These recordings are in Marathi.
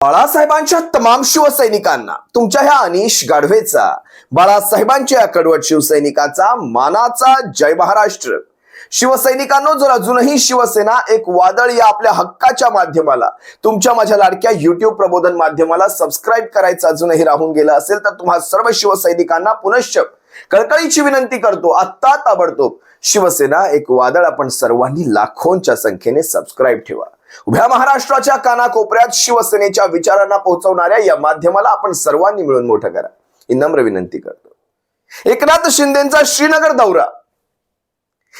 बाळासाहेबांच्या तमाम शिवसैनिकांना तुमच्या ह्या अनिश गाढवेचा बाळासाहेबांच्या कडवट शिवसैनिकाचा मानाचा जय महाराष्ट्र. शिवसैनिकांनो जर अजूनही शिवसेना एक वादळ या आपल्या हक्काच्या माध्यमाला तुमच्या माझ्या लाडक्या युट्यूब प्रबोधन माध्यमाला सबस्क्राईब करायचं अजूनही राहून गेलं असेल तर तुम्हा सर्व शिवसैनिकांना पुनश्च कळकळीची विनंती करतो आत्ता ताबडतोब शिवसेना एक वादळ आपण सर्वांनी लाखोंच्या संख्येने सबस्क्राईब ठेवा. उभ्या महाराष्ट्राच्या कानाकोपऱ्यात शिवसेनेच्या विचारांना पोहोचवणाऱ्या या माध्यमाला आपण सर्वांनी मिळून मोठं करा. ही नम्र विनंती करतो. एकनाथ शिंदेचा श्रीनगर दौरा.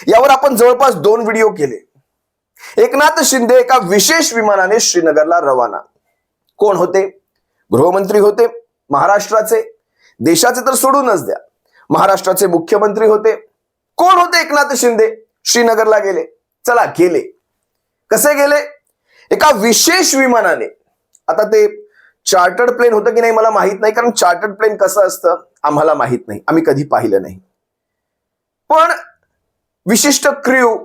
यावर आपण जवळपास दोन व्हिडिओ केले. एकनाथ शिंदे एका विशेष विमानाने श्रीनगरला रवाना. कोण होते? गृहमंत्री होते महाराष्ट्राचे. देशाचे तर सोडूनच द्या. महाराष्ट्राचे मुख्यमंत्री होते. कोण होते एकनाथ शिंदे? श्रीनगरला गेले. चला गेले. कसे गेले? एका विशेष विमानाने. आता ते चार्टर्ड प्लेन होतं की नाही मला माहीत नाही कारण चार्टर्ड प्लेन कसं असतं आम्हाला माहीत नाही. आम्ही कधी पाहिलं नाही. पण विशिष्ट क्र्यू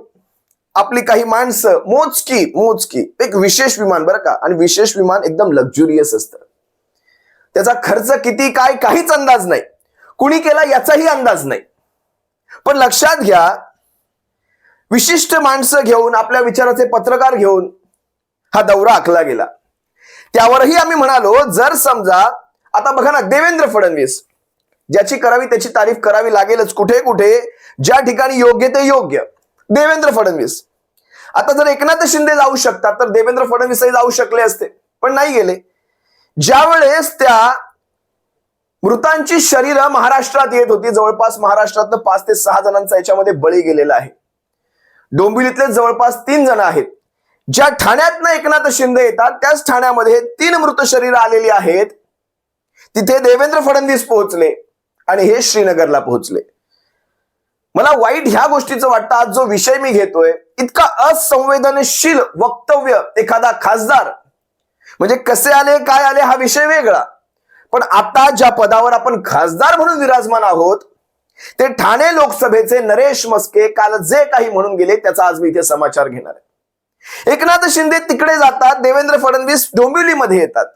आपली काही माणसं मोजकी मोजकी एक विशेष विमान बरं का आणि विशेष विमान एकदम लक्झुरियस असतं. त्याचा खर्च किती काय काहीच अंदाज नाही. कुणी केला याचाही अंदाज नाही. पण लक्षात घ्या विशिष्ट माणसं घेऊन आपल्या विचाराचे पत्रकार घेऊन हा दौरा आखला गेला. त्यावरही आम्ही म्हणालो जर समजा आता बघा ना देवेंद्र फडणवीस ज्याची करावी त्याची तारीफ करावी लागेलच कुठे कुठे ज्या ठिकाणी योग्य ते योग्य. देवेंद्र फडणवीस. आता जर एकनाथ शिंदे जाऊ शकतात तर देवेंद्र फडणवीसही जाऊ शकले असते पण नाही गेले. ज्या वेळेस त्या मृतांची शरीर महाराष्ट्रात येत होती जवळपास महाराष्ट्रातनं पाच ते सहा जणांचा याच्यामध्ये बळी गेलेला आहे. डोंबिवलीतले जवळपास तीन जण आहेत. ज्या ठाण्यातनं एकनाथ शिंदे येतात त्याच ठाण्यामध्ये तीन मृत शरीर आलेली आहेत. तिथे देवेंद्र फडणवीस पोहोचले आणि हे श्रीनगरला पोहोचले. मला वाईट ह्या गोष्टीचं वाटतं आज जो विषय मी घेतोय इतका असंवेदनशील वक्तव्य एखादा खासदार. म्हणजे कसे आले काय आले हा विषय वेगळा. पण आता ज्या पदावर आपण खासदार म्हणून विराजमान आहोत ते ठाणे लोकसभेचे नरेश मस्के काल जे काही म्हणून गेले त्याचा आज मी इथे समाचार घेणार आहे. एकनाथ शिंदे तिकडे जातात देवेंद्र फडणवीस डोंबिवलीमध्ये येतात.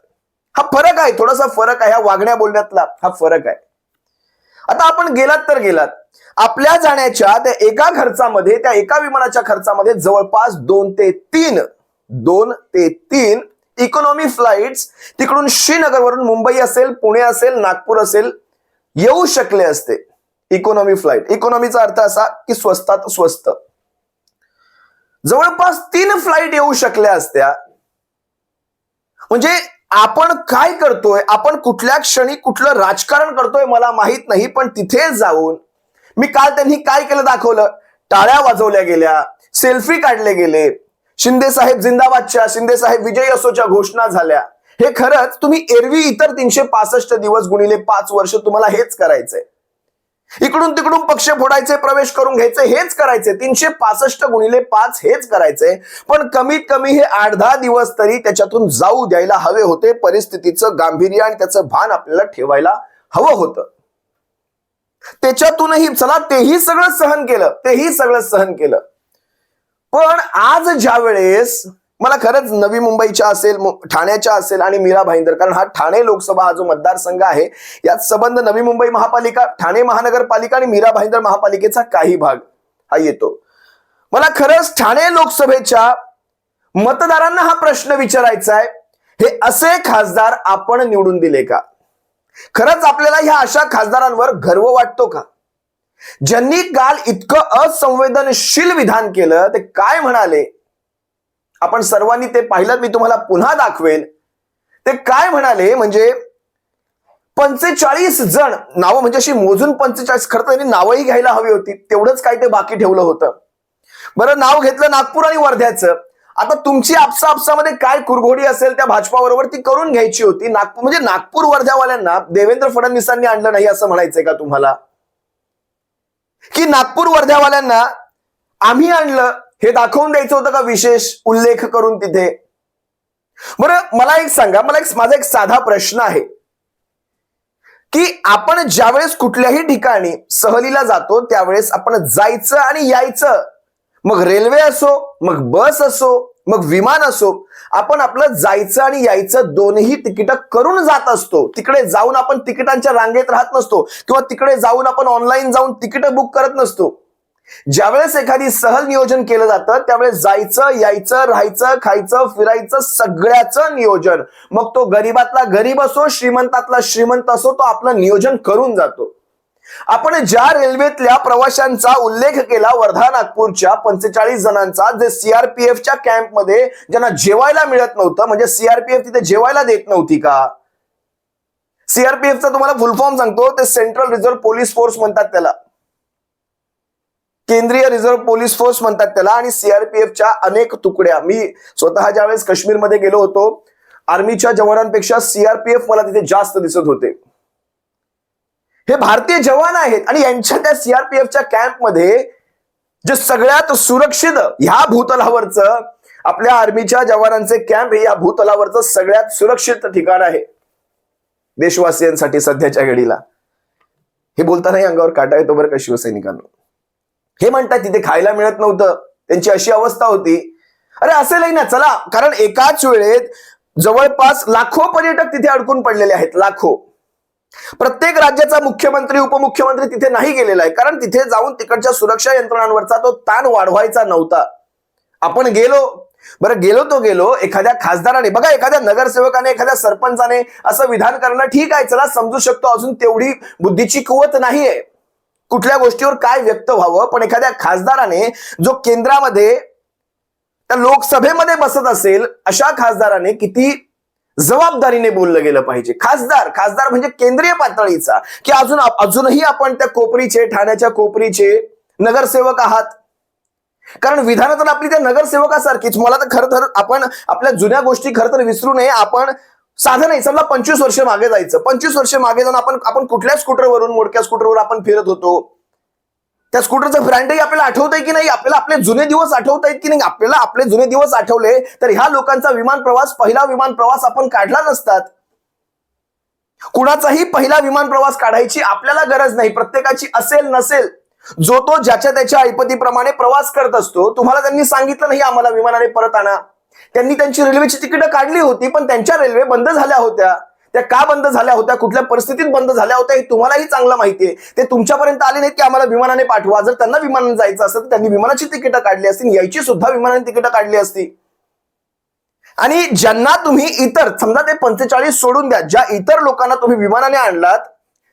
हा फरक आहे थोडासा फरक आहे ह्या वागण्या बोलण्यातला हा फरक आहे. आता आपण गेलात तर गेलात. आपल्या जाण्याच्या त्या एका खर्चामध्ये त्या एका विमानाच्या खर्चामध्ये जवळपास दोन ते तीन दोन ते तीन इकॉनॉमी फ्लाइट्स तिकडून श्रीनगरवरून मुंबई असेल पुणे असेल नागपूर असेल येऊ शकले असते. इकॉनॉमी फ्लाईट इकॉनॉमीचा अर्थ असा की स्वस्तात स्वस्त. जवळपास तीन फ्लाईट येऊ शकल्या असत्या. म्हणजे आपण काय करतोय? आपण कुठल्या क्षणी कुठलं राजकारण करतोय मला माहीत नाही पण तिथे जाऊन मी काल त्यांनी काय केलं दाखवलं? टाळ्या वाजवल्या गेल्या सेल्फी काढले गेले. शिंदे साहेब जिंदाबादच्या शिंदे साहेब विजयी असोच्या घोषणा झाल्या. हे खरंच तुम्ही एरवी इतर तीनशे पासष्ट दिवस गुणिले पाच वर्ष तुम्हाला हेच करायचंय. इकडून तिकडून पक्ष फोडायचे प्रवेश करून घ्यायचे हेच करायचे. तीनशे पासष्ट गुणिले पाच हेच करायचे. पण कमीत कमी हे आठ दहा दिवस तरी त्याच्यातून जाऊ द्यायला हवे होते. परिस्थितीचं गांभीर्य आणि त्याचं भान आपल्याला ठेवायला हवं होतं. त्याच्यातूनही चला तेही सगळं सहन केलं तेही सगळं सहन केलं. पण आज ज्या वेळेस मला खरंच नवी मुंबईच्या असेल ठाण्याच्या असेल आणि मीरा भाईंदर कारण हा ठाणे लोकसभा हा जो मतदारसंघ आहे यात संबंध नवी मुंबई महापालिका ठाणे महानगरपालिका आणि मीरा भाईंदर महापालिकेचा काही भाग हा येतो. मला खरंच ठाणे लोकसभेच्या मतदारांना हा प्रश्न विचारायचा आहे हे असे खासदार आपण निवडून दिले का? खरंच आपल्याला ह्या अशा खासदारांवर गर्व वाटतो का? ज्यांनी काल इतकं असंवेदनशील विधान केलं ते काय म्हणाले? आपण सर्वांनी ते पाहिलं मी तुम्हाला पुन्हा दाखवेल ते काय म्हणाले म्हणजे पंचेचाळीस जण नावं म्हणजे अशी मोजून पंचेचाळीस खरं त्यांनी नावंही घ्यायला हवी होती तेवढंच काय ते बाकी ठेवलं होतं. बरं नाव घेतलं नागपूर आणि वर्ध्याचं. आता तुमची आपसा आपसामध्ये काय कुरघोडी असेल त्या भाजपाबरोबर ती करून घ्यायची होती. नागपूर म्हणजे नागपूर वर्ध्यावाल्यांना देवेंद्र फडणवीसांनी आणलं नाही असं म्हणायचंय का तुम्हाला? की नागपूर वर्ध्यावाल्यांना आम्ही आणलं हे दाखवून द्यायचं होतं का विशेष उल्लेख करून तिथे? बरं मला एक सांगा मला एक माझा एक साधा प्रश्न आहे. की आपण ज्यावेळेस कुठल्याही ठिकाणी सहलीला जातो त्यावेळेस आपण जायचं आणि यायचं. मग रेल्वे असो मग बस असो मग विमान असो आपण आपलं जायचं आणि यायचं दोन्ही तिकीट करून जात असतो. तिकडे जाऊन आपण तिकिटांच्या रांगेत राहत नसतो. किंवा तिकडे जाऊन आपण ऑनलाईन जाऊन तिकीट बुक करत नसतो. ज्यावेळेस एखादी सहल नियोजन केलं जातं त्यावेळेस जायचं यायचं राहायचं खायचं फिरायचं सगळ्याचं नियोजन. मग तो गरीबातला गरीब असो श्रीमंतातला श्रीमंत असो तो आपलं नियोजन करून जातो. आपण ज्या रेल्वेतल्या प्रवाशांचा उल्लेख केला वर्धा नागपूरच्या पंचेचाळीस जणांचा जे सीआरपीएफच्या कॅम्पमध्ये ज्यांना जेवायला मिळत नव्हतं म्हणजे सीआरपीएफ तिथे जेवायला देत नव्हती का? सीआरपीएफचा तुम्हाला फुल फॉर्म सांगतो ते सेंट्रल रिझर्व्ह पोलीस फोर्स म्हणतात त्याला. केंद्रीय रिझर्व्ह पोलीस फोर्स म्हणतात त्याला आणि सीआरपीएफच्या अनेक तुकड्या. मी स्वतः ज्यावेळेस काश्मीरमध्ये गेलो होतो आर्मीच्या जवानांपेक्षा सीआरपीएफ मला तिथे जास्त दिसत होते. हे भारतीय जवान आहेत आणि यांच्या त्या सीआरपीएफच्या कॅम्पमध्ये जे सगळ्यात सुरक्षित ह्या भूतलावरचं आपल्या आर्मीच्या जवानांचे कॅम्प हे या भूतलावरचं सगळ्यात सुरक्षित ठिकाण आहे. देशवासियांसाठी सध्याच्या घडीला. हे बोलतानाही अंगावर काटा येतो बरं का शिवसैनिकांना? हे म्हणतात तिथे खायला मिळत नव्हतं. त्यांची अशी अवस्था होती. अरे असेलही ना चला. कारण एकाच वेळेत जवळपास लाखो पर्यटक तिथे अडकून पडलेले आहेत लाखो. प्रत्येक राज्याचा मुख्यमंत्री उपमुख्यमंत्री तिथे नाही गेलेला आहे. कारण तिथे जाऊन तिकडच्या सुरक्षा यंत्रणांवरचा तो ताण वाढवायचा नव्हता. आपण गेलो. बरं गेलो तो गेलो. एखाद्या खासदाराने बघा एखाद्या नगरसेवकाने एखाद्या सरपंचाने असं विधान करणं ठीक आहे. चला समजू शकतो. अजून तेवढी बुद्धीची कुवत नाहीये. कुठल्या गोष्टीवर काय व्यक्त व्हावं? पण एखाद्या खासदाराने जो केंद्रामध्ये त्या लोकसभेमध्ये बसत असेल अशा खासदाराने किती जबाबदारीने बोललं गेलं पाहिजे. खासदार खासदार म्हणजे केंद्रीय पातळीचा. की अजून अजूनही आपण त्या कोपरीचे ठाण्याच्या कोपरीचे नगरसेवक आहात. कारण विधान तर आपली त्या नगरसेवकासारखीच. मला तर खरं तर आपण आपल्या जुन्या गोष्टी खरं तर विसरू नये. आपण साधं नाही समजा पंचवीस वर्ष मागे जायचं. पंचवीस वर्ष मागे जाऊन आपण आपण कुठल्या स्कूटरवरून मोडक्या स्कूटरवर आपण फिरत होतो? त्या स्कूटरचं ब्रँडही आपल्याला आठवत आहे की नाही? आपल्याला आपले जुने दिवस आठवत आहेत की नाही? आपल्याला आपले जुने दिवस आठवले तर ह्या लोकांचा विमान प्रवास पहिला विमान प्रवास आपण काढला नसतात. कुणाचाही पहिला विमान प्रवास काढायची आपल्याला गरज नाही. प्रत्येकाची असेल नसेल जो तो ज्याच्या त्याच्या ऐपतीप्रमाणे प्रवास करत असतो तुम्हाला त्यांनी सांगितलं नाही आम्हाला विमानाने परत आणा. त्यांनी त्यांची रेल्वेची तिकीटं काढली होती पण त्यांच्या रेल्वे बंद झाल्या होत्या. त्या का बंद झाल्या होत्या? कुठल्या परिस्थितीत बंद झाल्या होत्या? हे तुम्हालाही चांगलं माहितीये ते तुमच्यापर्यंत आले नाहीत की आम्हाला विमानाने पाठवा. जर त्यांना विमानाने जायचं असेल तर त्यांनी विमानाची तिकीटं काढली असती यायची सुद्धा विमानाने तिकीटं काढली असती. आणि ज्यांना तुम्ही इतर समजा ते पंचेचाळीस सोडून द्या ज्या इतर लोकांना तुम्ही विमानाने आणलात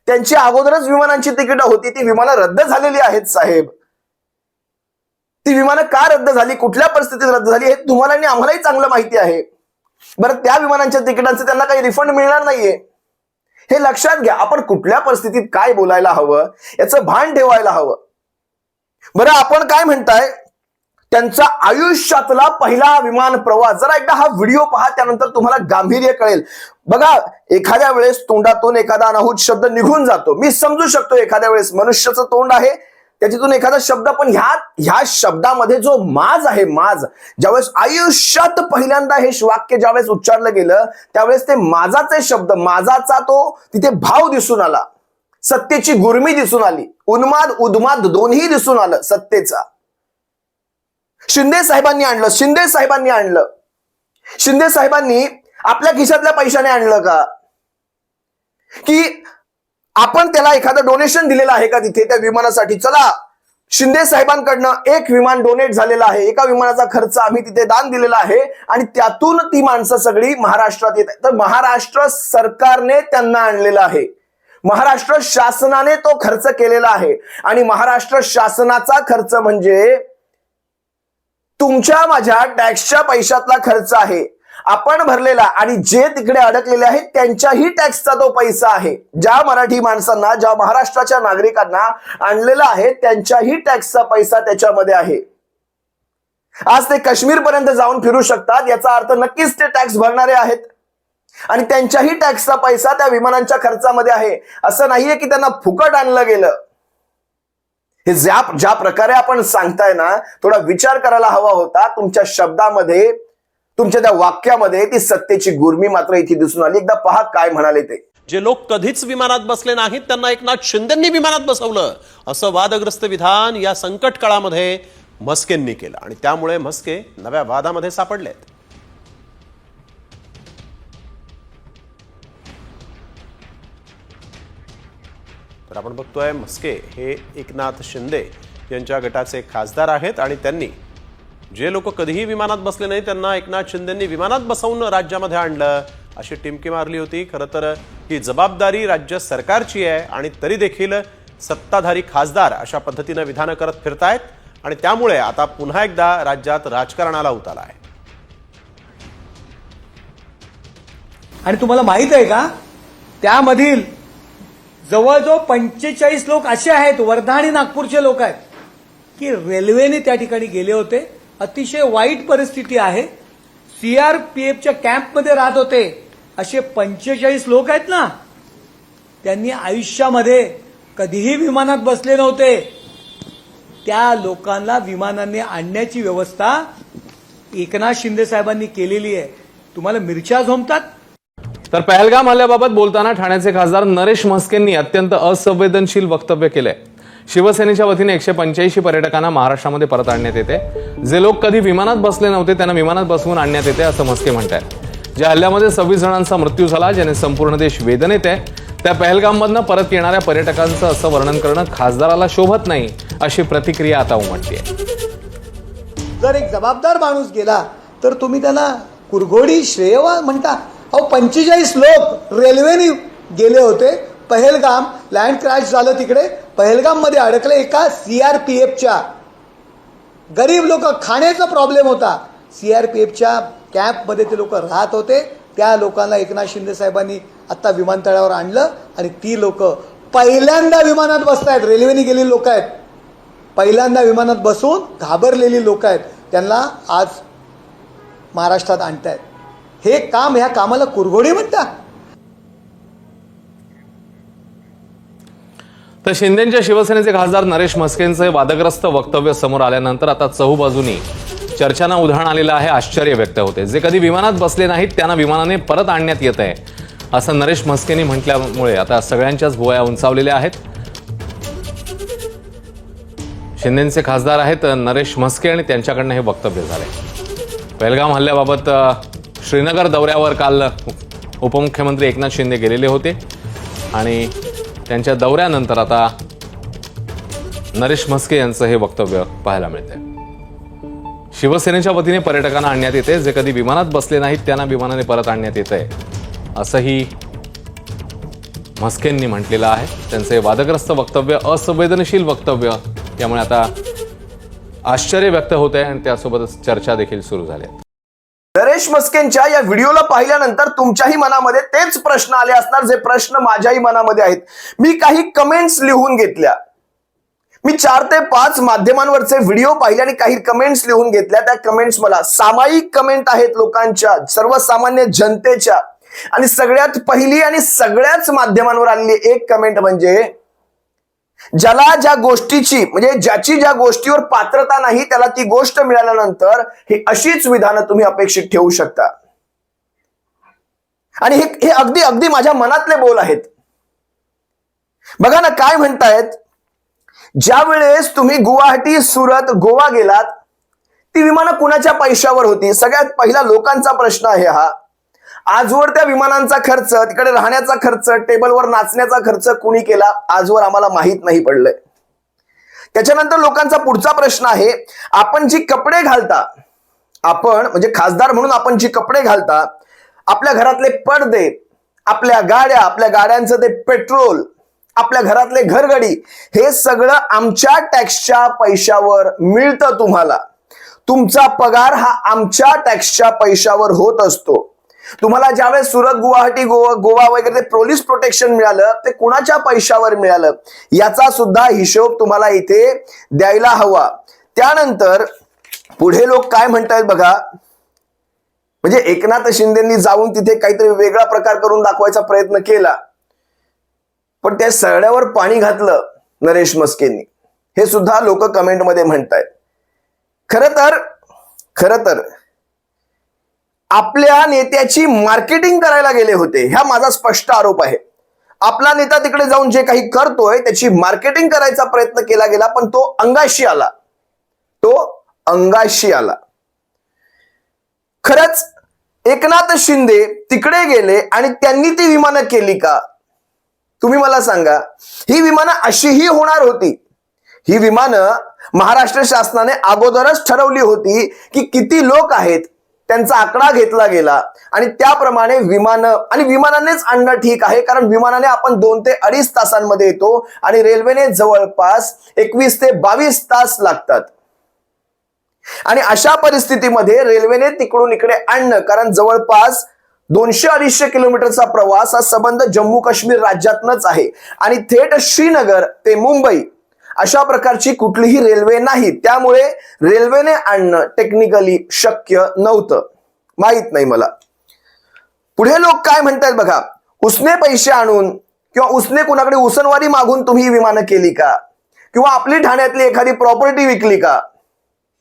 त्यांची अगोदरच विमानांची तिकीटं होती. ती विमानं रद्द झालेली आहेत साहेब. ती विमानं का रद्द झाली? कुठल्या परिस्थितीत रद्द झाली? हे तुम्हाला आणि आम्हालाही चांगलं माहिती आहे. बरं त्या विमानांच्या तिकिटांचं त्यांना काही रिफंड मिळणार नाहीये. हे लक्षात घ्या आपण कुठल्या परिस्थितीत काय बोलायला हवं याचं भान ठेवायला हवं. बरं आपण काय म्हणताय? त्यांचा आयुष्यातला पहिला विमान प्रवास जरा एकदा हा व्हिडिओ पहा त्यानंतर तुम्हाला गांभीर्य कळेल. बघा एखाद्या वेळेस तोंडातून एखादा अनाहूत शब्द निघून जातो. मी समजू शकतो एखाद्या वेळेस मनुष्याचं तोंड आहे त्याच्यातून एखादा शब्द पण ह्या ह्या शब्दामध्ये जो माज आहे माज ज्यावेळेस आयुष्यात पहिल्यांदा हे वाक्य ज्यावेळेस उच्चारलं गेलं त्यावेळेस ते माझाचे शब्द माझाचा तो तिथे भाव दिसून आला. सत्तेची गुरमी दिसून आली. उन्माद उद्माद दोन्ही दिसून आलं सत्तेचा. शिंदे साहेबांनी आणलं शिंदे साहेबांनी आणलं. शिंदे साहेबांनी आपल्या खिशातल्या पैशाने आणलं का? की आपण त्याला एखादं डोनेशन दिलेलं आहे का तिथे त्या विमानासाठी? चला शिंदे साहेबांकडनं एक विमान डोनेट झालेलं आहे. एका विमानाचा खर्च आम्ही तिथे दान दिलेला आहे आणि त्यातून ती माणसं सगळी महाराष्ट्रात येत आहेत. तर महाराष्ट्र सरकारने त्यांना आणलेलं आहे. महाराष्ट्र शासनाने तो खर्च केलेला आहे. आणि महाराष्ट्र शासनाचा खर्च म्हणजे तुमच्या माझ्या टॅक्सच्या पैशातला खर्च आहे. आपण भरलेला आणि जे तिकडे अडकलेले आहेत त्यांच्याही टॅक्सचा तो पैसा आहे. ज्या मराठी माणसांना ज्या महाराष्ट्राच्या नागरिकांना आणलेला आहे त्यांच्याही टॅक्सचा पैसा त्याच्यामध्ये आहे. आज ते काश्मीर पर्यंत जाऊन फिरू शकतात याचा अर्थ नक्कीच ते टॅक्स भरणारे आहेत. आणि त्यांच्याही टॅक्सचा पैसा त्या विमानांच्या खर्चामध्ये आहे. असं नाहीये की त्यांना फुकट आणलं गेलं. हे ज्या ज्या प्रकारे आपण सांगताय ना थोडा विचार करायला हवा होता तुमच्या शब्दामध्ये तुमच्या त्या वाक्यामध्ये ती सत्तेची गुर्मी मात्र इथे दिसून आली. एकदा पहा काय म्हणाले ते. जे लोक कधीच विमानात बसले नाहीत त्यांना एकनाथ शिंदेंनी विमानात बसवलं. असं वादग्रस्त विधान या संकट काळामध्ये मस्केंनी केलं. आणि त्यामुळे मस्के नव्या वादामध्ये सापडलेत. तर आपण बघतोय मस्के हे एकनाथ शिंदे यांच्या गटाचे खासदार आहेत आणि त्यांनी जे लोक कधीही विमानात बसले नाही त्यांना एकनाथ शिंदेंनी विमानात बसवून राज्यामध्ये आणलं. अशी टिमकी मारली होती. खरं तर ही जबाबदारी राज्य सरकारची आहे आणि तरी देखील सत्ताधारी खासदार अशा पद्धतीनं विधानं करत फिरतायत आणि त्यामुळे आता पुन्हा एकदा राज्यात राजकारणाला उताला आहे. आणि तुम्हाला माहीत आहे का? त्यामधील जवळजवळ पंचेचाळीस लोक असे आहेत वर्धा आणि नागपूरचे लोक आहेत की रेल्वेने त्या ठिकाणी गेले होते. अतिशय वाईट परिस्थिती आहे. सीआरपीएफच्या कॅम्पमध्ये राहत होते. असे पंचेचाळीस लोक आहेत ना त्यांनी आयुष्यामध्ये कधीही विमानात बसले नव्हते. त्या लोकांना विमानाने आणण्याची व्यवस्था एकनाथ शिंदे साहेबांनी केलेली आहे. तुम्हाला मिरच्या झोमतात? तर पहलगाम हल्ल्याबाबत बोलताना ठाण्याचे खासदार नरेश म्हस्केंनी अत्यंत असंवेदनशील वक्तव्य केलंय. शिवसेनेच्या वतीने एकशे पंच्याऐंशी पर्यटकांना महाराष्ट्रामध्ये परत आणण्यात येते. जे लोक कधी विमानात बसले नव्हते त्यांना विमानात बसवून आणण्यात येते असं म्हस्के म्हणतात ज्या हल्ल्यामध्ये सव्वीस जणांचा मृत्यू झाला ज्याने संपूर्ण देश वेदनेत आहे त्या पहलगाममधनं परत येणाऱ्या पर्यटकांचं असं वर्णन करणं खासदाराला शोभत नाही अशी प्रतिक्रिया आता उमटते जर एक जबाबदार माणूस गेला तर तुम्ही त्याला कुरघोडी श्रेयवा म्हणता. अहो पंचेचाळीस लोक रेल्वेने गेले होते पहलगाम लँड क्रॅश झालं तिकडे पहलगाममध्ये अडकले एका एफच्या गरीब लोक खाण्याचा प्रॉब्लेम होता. सी आर पी एफच्या कॅम्पमध्ये ते लोक राहत होते. त्या लोकांना एकनाथ शिंदे साहेबांनी आत्ता विमानतळावर आणलं आणि ती लोक पहिल्यांदा विमानात बसतायत. रेल्वेने गेलेली लोक आहेत. पहिल्यांदा विमानात बसून घाबरलेली लोक आहेत. त्यांना आज महाराष्ट्रात आणतायत. हे काम ह्या कामाला कुरघोडी म्हणता तर शिंदेच्या शिवसेनेचे खासदार नरेश म्हस्केंचे वादग्रस्त वक्तव्य समोर आल्यानंतर आता चहूबाजूनी चर्चांना उधाण आलेलं आहे आश्चर्य व्यक्त होते. जे कधी विमानात बसले नाहीत त्यांना विमानाने परत आणण्यात येत आहे असं नरेश म्हस्केंनी म्हटल्यामुळे आता सगळ्यांच्याच भुवया उंचावलेल्या आहेत. शिंदेचे खासदार आहेत नरेश म्हस्के आणि त्यांच्याकडनं हे वक्तव्य झाले पहलगाम हल्ल्याबाबत श्रीनगर दौऱ्यावर काल उपमुख्यमंत्री एकनाथ शिंदे गेलेले होते आणि त्यांच्या दौऱ्यानंतर आता नरेश म्हस्के यांचं हे वक्तव्य पाहायला मिळतंय. शिवसेनेच्या वतीने पर्यटकांना आणण्यात येते जे कधी विमानात बसले नाहीत त्यांना विमानाने परत आणण्यात येत आहे असंही म्हस्केंनी म्हटलेलं आहे. त्यांचं हे वादग्रस्त वक्तव्य असंवेदनशील वक्तव्य त्यामुळे आता आश्चर्य व्यक्त होत आहे आणि त्यासोबतच चर्चा देखील सुरू झाल्या आहेत. नरेश मस्केंच्या या व्हिडिओला पाहिल्यानंतर तुमच्याही मनामध्ये तेच प्रश्न आले असणार जे प्रश्न माझ्याही मनामध्ये आहेत. मी काही कमेंट्स लिहून घेतल्या. मी चार ते पाच माध्यमांवरचे व्हिडिओ पाहिले आणि काही कमेंट्स लिहून घेतल्या. त्या कमेंट्स मला सामायिक कमेंट आहेत लोकांच्या सर्वसामान्य जनतेच्या. आणि सगळ्यात पहिली आणि सगळ्याच माध्यमांवर आलेली एक कमेंट म्हणजे ज्याला ज्या गोष्टीची म्हणजे ज्याची ज्या गोष्टीवर पात्रता नाही त्याला ती गोष्ट मिळाल्यानंतर ही अशीच विधानं तुम्ही अपेक्षित ठेवू शकता. आणि हे हे अगदी अगदी माझ्या मनातले बोल आहेत. बघा ना काय म्हणतायत? ज्या वेळेस तुम्ही गुवाहाटी सुरत गोवा गेलात ती विमानं कुणाच्या पैशावर होती? सगळ्यात पहिला लोकांचा प्रश्न आहे हा. आजवर त्या विमानांचा खर्च तिकडे राहण्याचा खर्च टेबलवर नाचण्याचा खर्च कुणी केला आजवर आम्हाला माहीत नाही पडलंय. त्याच्यानंतर लोकांचा पुढचा प्रश्न आहे आपण जी कपडे घालता आपण म्हणजे खासदार म्हणून आपण जी कपडे घालता आपल्या घरातले पडदे आपल्या गाड्या आपल्या गाड्यांचं ते पेट्रोल आपल्या घरातले घरगडी हे सगळं आमच्या टॅक्सच्या पैशावर मिळतं तुम्हाला. तुमचा पगार हा आमच्या टॅक्सच्या पैशावर होत असतो. तुम्हाला ज्यावेळेस सुरत गुवाहाटी गोवा गोवा वगैरे ते पोलीस प्रोटेक्शन मिळालं ते कुणाच्या पैशावर मिळालं याचा सुद्धा हिशोब तुम्हाला इथे द्यायला हवा. त्यानंतर पुढे लोक काय म्हणतायत बघा? म्हणजे एकनाथ शिंदेनी जाऊन तिथे काहीतरी वेगळा प्रकार करून दाखवायचा प्रयत्न केला. पण त्या सगळ्यावर पाणी घातलं नरेश मस्केंनी. हे सुद्धा लोक कमेंटमध्ये म्हणतायत. खर तर खर तर आपल्या नेत्याची मार्केटिंग करायला गेले होते. हा माझा स्पष्ट आरोप आहे. आपला नेता तिकडे जाऊन जे काही करतोय त्याची मार्केटिंग करायचा प्रयत्न केला गेला पण तो अंगाशी आला. तो अंगाशी आला. खरंच एकनाथ शिंदे तिकडे गेले आणि त्यांनी ती विमानं केली का? तुम्ही मला सांगा. ही विमानं अशीही होणार होती. ही विमानं महाराष्ट्र शासनाने अगोदरच ठरवली होती की किती लोक आहेत त्यांचा आकडा घेतला गेला. आणि त्याप्रमाणे विमानं आणि विमानानेच आणणं ठीक आहे कारण विमानाने आपण दोन ते अडीच तासांमध्ये येतो आणि रेल्वेने जवळपास एकवीस ते बावीस तास लागतात. आणि अशा परिस्थितीमध्ये रेल्वेने तिकडून इकडे आणणं कारण जवळपास दोनशे अडीचशे किलोमीटरचा प्रवास हा संबंध जम्मू काश्मीर राज्यातनच आहे. आणि थेट श्रीनगर ते मुंबई अशा प्रकारची कुठलीही रेल्वे नाही. त्यामुळे रेल्वेने आणणं टेक्निकली शक्य नव्हतं. माहीत नाही मला. पुढे लोक काय म्हणतात बघा? उसने पैसे आणून किंवा उसने कुणाकडे उसनवारी मागून तुम्ही विमानं केली का? किंवा आपली ठाण्यातली एखादी प्रॉपर्टी विकली का?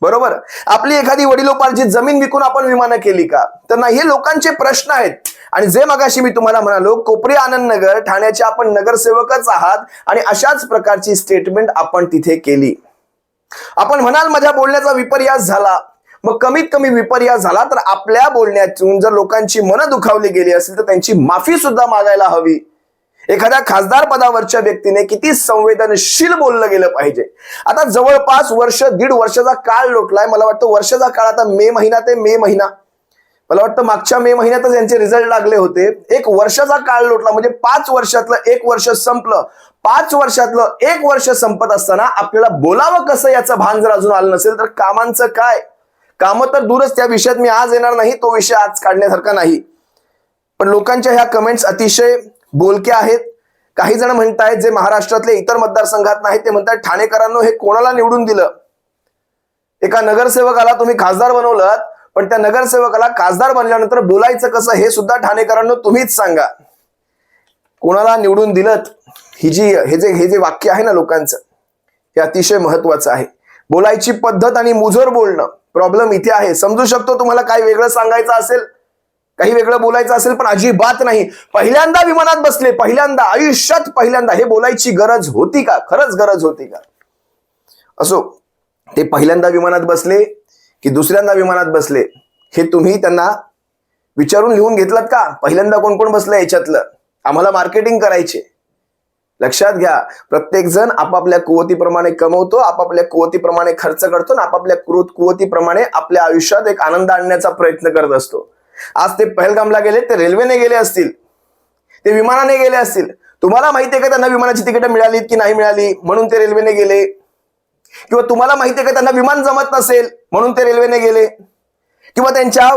बरोबर? आपली एखादी वडिलोपार्जित जमीन विकून आपण विमानं केली का? तर नाही हे लोकांचे प्रश्न आहेत. आणि जे मगाशी मी तुम्हाला म्हणालो कोपरी आनंद नगर ठाण्याचे आपण नगरसेवकच आहात आणि अशाच प्रकारची स्टेटमेंट आपण तिथे केली. आपण म्हणाल माझ्या बोलण्याचा विपर्यास झाला. मग कमीत कमी विपर्यास झाला तर आपल्या बोलण्यातून जर लोकांची मनं दुखावली गेली असेल तर त्यांची माफी सुद्धा मागायला हवी. एखाद्या खासदार पदावरच्या व्यक्तीने किती संवेदनशील बोललं गेलं पाहिजे. आता जवळपास वर्ष दीड वर्षाचा काळ लोटलाय. मला वाटतं वर्षाचा काळ आता मे महिना ते मे महिना. मला वाटतं मागच्या मे महिन्यातच यांचे रिझल्ट लागले होते. एक वर्षाचा काळ लोटला. म्हणजे पाच वर्षातलं एक वर्ष संपलं. पाच वर्षातलं एक वर्ष संपत असताना आपल्याला बोलावं कसं याचं भान जर अजून आलं नसेल तर कामांचं काय? कामं तर दूरच. त्या विषयात मी आज येणार नाही. तो विषय आज काढण्यासारखा नाही. पण लोकांच्या ह्या कमेंट्स अतिशय बोलके आहेत. काही जण म्हणतायत जे महाराष्ट्रातले इतर मतदारसंघात नाहीत ते म्हणतात ठाणेकरांनो हे कोणाला निवडून दिलं? एका नगरसेवकाला तुम्ही खासदार बनवलं पण त्या नगरसेवकाला खासदार बनल्यानंतर बोलायचं कसं हे सुद्धा ठाणेकरांनो तुम्हीच सांगा. कोणाला निवडून दिलं ही जी हे जे हे जे वाक्य आहे ना लोकांचं हे अतिशय महत्वाचं आहे. बोलायची पद्धत आणि मुजोर बोलणं प्रॉब्लेम इथे आहे. समजू शकतो तुम्हाला काय वेगळं सांगायचं असेल? काही वेगळं बोलायचं असेल पण अजिबात नाही. पहिल्यांदा विमानात बसले पहिल्यांदा आयुष्यात पहिल्यांदा हे बोलायची गरज होती का? खरंच गरज होती का? असो ते पहिल्यांदा विमानात बसले की दुसऱ्यांदा विमानात बसले हे तुम्ही त्यांना विचारून लिहून घेतलात का? पहिल्यांदा कोण कोण बसलं याच्यातलं? आम्हाला मार्केटिंग करायचे. लक्षात घ्या प्रत्येक जण आपापल्या कुवतीप्रमाणे कमवतो आपापल्या कुवतीप्रमाणे खर्च करतो आणि आपापल्या कुवतीप्रमाणे आपल्या आयुष्यात एक आनंद आणण्याचा प्रयत्न करत असतो. आज ते पहलगामला गेले ते रेल्वेने गेले असतील ते विमानाने गेले असतील. तुम्हाला माहिती आहे का त्यांना विमानाची तिकीटं मिळालीत की नाही मिळाली? म्हणून ते रेल्वेने गेले. किंवा तुम्हाला माहिती आहे का त्यांना विमान जमत नसेल म्हणून ते रेल्वेने गेले? किंवा त्यांच्या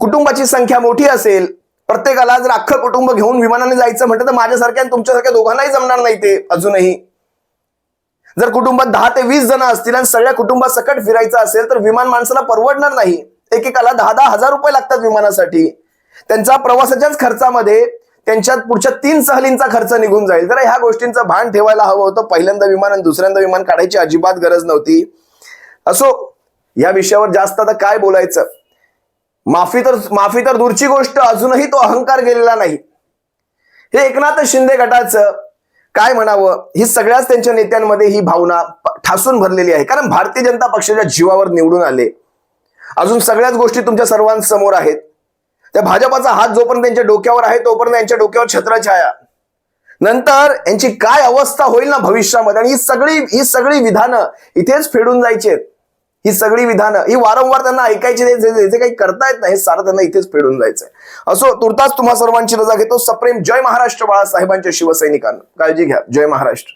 कुटुंबाची संख्या मोठी असेल प्रत्येकाला जर अख्खं कुटुंब घेऊन विमानाने जायचं म्हटलं तर माझ्यासारख्या आणि तुमच्यासारख्या दोघांनाही जमणार नाही ते अजूनही. जर कुटुंबात दहा ते वीस जण असतील आणि सगळ्या कुटुंबात सकट फिरायचं असेल तर विमान माणसाला परवडणार नाही. एकेकाला दहा दहा हजार रुपये लागतात विमानासाठी. त्यांचा प्रवासाच्याच खर्चामध्ये त्यांच्यात पुढच्या तीन सहलींचा खर्च निघून जाईल. तर ह्या गोष्टींचं भान ठेवायला हवं होतं. पहिल्यांदा विमान आणि दुसऱ्यांदा विमान काढायची अजिबात गरज नव्हती. असो या विषयावर जास्त आता काय बोलायचं? माफी तर माफी तर दूरची गोष्ट. अजूनही तो अहंकार गेलेला नाही. हे एकनाथ शिंदे गटाचं काय म्हणावं? ही सगळ्याच त्यांच्या नेत्यांमध्ये ही भावना ठासून भरलेली आहे. कारण भारतीय जनता पक्षाच्या जीवावर निवडून आले. अजून सगळ्याच गोष्टी तुमच्या सर्वांसमोर आहेत. त्या भाजपाचा हात जोपर्यंत त्यांच्या डोक्यावर आहे तोपर्यंत यांच्या डोक्यावर छत्रछाया नंतर यांची काय अवस्था होईल ना भविष्यामध्ये? आणि ही सगळी ही सगळी विधानं इथेच फेडून जायची आहेत. ही सगळी विधानं ही वारंवार त्यांना ऐकायची नाही. जे जे- करता येत नाही हे सारं त्यांना इथेच फेडून जायचंय. असो तुर्तास तुम्हा सर्वांची रजा घेतो. सप्रेम जय महाराष्ट्र बाळासाहेबांच्या शिवसैनिकांना. काळजी घ्या. जय महाराष्ट्र.